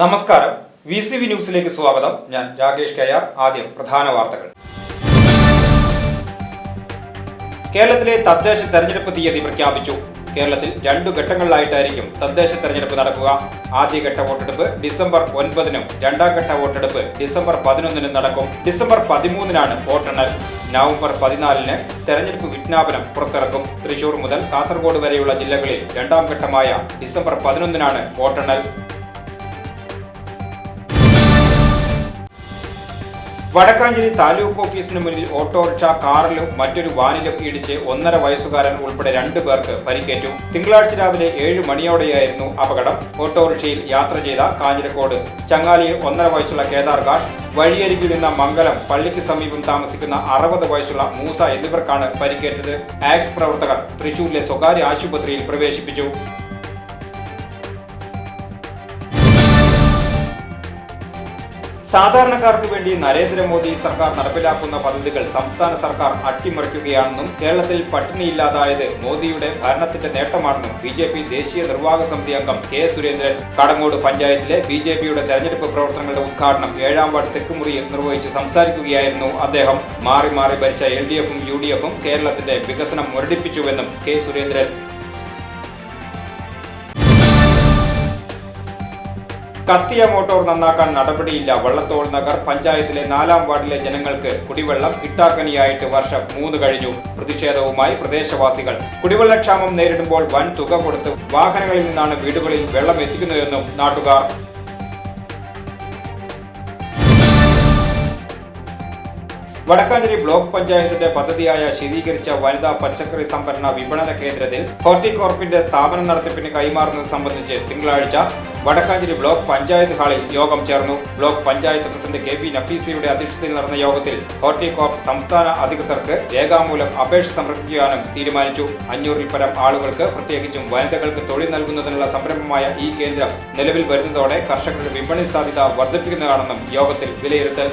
നമസ്കാരം. V C V ന്യൂസിലേക്ക് സ്വാഗതം. ഞാൻ രാകേഷ് കയ്യാർ ആദ്യം പ്രധാന വാർത്തകൾ. കേരളത്തിലെ തദ്ദേശ തെരഞ്ഞെടുപ്പ് തീയതി പ്രഖ്യാപിച്ചു. കേരളത്തിൽ രണ്ടു ഘട്ടങ്ങളിലായിട്ടായിരിക്കും തദ്ദേശ തെരഞ്ഞെടുപ്പ് നടക്കുക. ആദ്യഘട്ട വോട്ടെടുപ്പ് ഡിസംബർ ഒൻപതിനും രണ്ടാം ഘട്ട വോട്ടെടുപ്പ് ഡിസംബർ പതിനൊന്നിനും നടക്കും. ഡിസംബർ പതിമൂന്നിനാണ് വോട്ടെണ്ണൽ. നവംബർ പതിനാലിന് തെരഞ്ഞെടുപ്പ് വിജ്ഞാപനം പുറത്തിറക്കും. തൃശൂർ മുതൽ കാസർഗോഡ് വരെയുള്ള ജില്ലകളിൽ രണ്ടാം ഘട്ടമായ ഡിസംബർ പതിനൊന്നിനാണ് വോട്ടെണ്ണൽ. വടക്കാഞ്ചേരി താലൂക്ക് ഓഫീസിന് മുന്നിൽ ഓട്ടോറിക്ഷ കാറിലും മറ്റൊരു വാനിലും ഇടിച്ച് ഒന്നര വയസ്സുകാരൻ ഉൾപ്പെടെ രണ്ടു പേർക്ക് പരിക്കേറ്റു. തിങ്കളാഴ്ച രാവിലെ ഏഴ് മണിയോടെയായിരുന്നു അപകടം. ഓട്ടോറിക്ഷയിൽ യാത്ര ചെയ്ത കാഞ്ഞിരക്കോട് ചങ്ങാലിയിൽ ഒന്നര വയസ്സുള്ള കേദാർ ഘാഷ് വഴിയരികിൽ നിന്ന മംഗലം പള്ളിക്ക് സമീപം താമസിക്കുന്ന അറുപത് വയസ്സുള്ള മൂസ എന്നിവർക്കാണ് പരിക്കേറ്റത്. ആക്സ് പ്രവർത്തകർ തൃശൂരിലെ സ്വകാര്യ ആശുപത്രിയിൽ പ്രവേശിപ്പിച്ചു. സാധാരണക്കാർക്ക് വേണ്ടി നരേന്ദ്രമോദി സർക്കാർ നടപ്പിലാക്കുന്ന പദ്ധതികൾ സംസ്ഥാന സർക്കാർ അട്ടിമറിക്കുകയാണെന്നും കേരളത്തിൽ പട്ടിണിയില്ലാതായത് മോദിയുടെ ഭരണത്തിന്റെ നേട്ടമാണെന്നും ബി ജെ പി ദേശീയ നിർവാഹക സമിതി അംഗം കെ സുരേന്ദ്രൻ കടങ്ങോട് പഞ്ചായത്തിലെ ബി ജെ പിയുടെ തെരഞ്ഞെടുപ്പ് പ്രവർത്തനങ്ങളുടെ ഉദ്ഘാടനം ഏഴാം വാർഡ് തെക്കുമുറിയിൽ നിർവഹിച്ച് സംസാരിക്കുകയായിരുന്നു അദ്ദേഹം. മാറി മാറി ഭരിച്ച എൽ ഡി എഫും യു ഡി എഫും കേരളത്തിന്റെ വികസനം മുരടിപ്പിച്ചുവെന്നും കെ സുരേന്ദ്രൻ കത്തിയ മോട്ടോർ നന്നാക്കാൻ നടപടിയില്ല. വള്ളത്തോൾ നഗർ പഞ്ചായത്തിലെ നാലാം വാർഡിലെ ജനങ്ങൾക്ക് കുടിവെള്ളം കിട്ടാക്കനിയായിട്ട് വർഷം മൂന്ന് കഴിഞ്ഞു. പ്രതിഷേധവുമായി പ്രദേശവാസികൾ. കുടിവെള്ളക്ഷാമം നേരിടുമ്പോൾ വൻ തുക കൊടുത്ത് വാഹനങ്ങളിൽ നിന്നാണ് വീടുകളിൽ വെള്ളം എത്തിക്കുന്നതെന്നും നാട്ടുകാർ വടക്കാഞ്ചേരി ബ്ലോക്ക് പഞ്ചായത്തിന്റെ പദ്ധതിയായ ശീതീകരിച്ച വനിതാ പച്ചക്കറി സംഭരണ വിപണന കേന്ദ്രത്തിൽ ഹോർട്ടികോർപ്പിന്റെ സ്ഥാപനം നടത്തിപ്പിന് കൈമാറുന്നത് സംബന്ധിച്ച് തിങ്കളാഴ്ച വടക്കാഞ്ചേരി ബ്ലോക്ക് പഞ്ചായത്ത് ഹാളിൽ യോഗം ചേർന്നു. Block panchayat president K P നഫീസയുടെ അധ്യക്ഷതയിൽ നടന്ന യോഗത്തിൽ ഹോർട്ടികോർപ്പ് സംസ്ഥാന അധികൃതർക്ക് രേഖാമൂലം അപേക്ഷ സമർപ്പിക്കാനും തീരുമാനിച്ചു. അഞ്ഞൂറിൽ പരം ആളുകൾക്ക് പ്രത്യേകിച്ചും വനിതകൾക്ക് തൊഴിൽ നൽകുന്നതിനുള്ള സംരംഭമായ ഈ കേന്ദ്രം നിലവിൽ വരുന്നതോടെ കർഷകരുടെ വിപണി സാധ്യത വർദ്ധിപ്പിക്കുന്നതാണെന്നും യോഗത്തിൽ വിലയിരുത്തൽ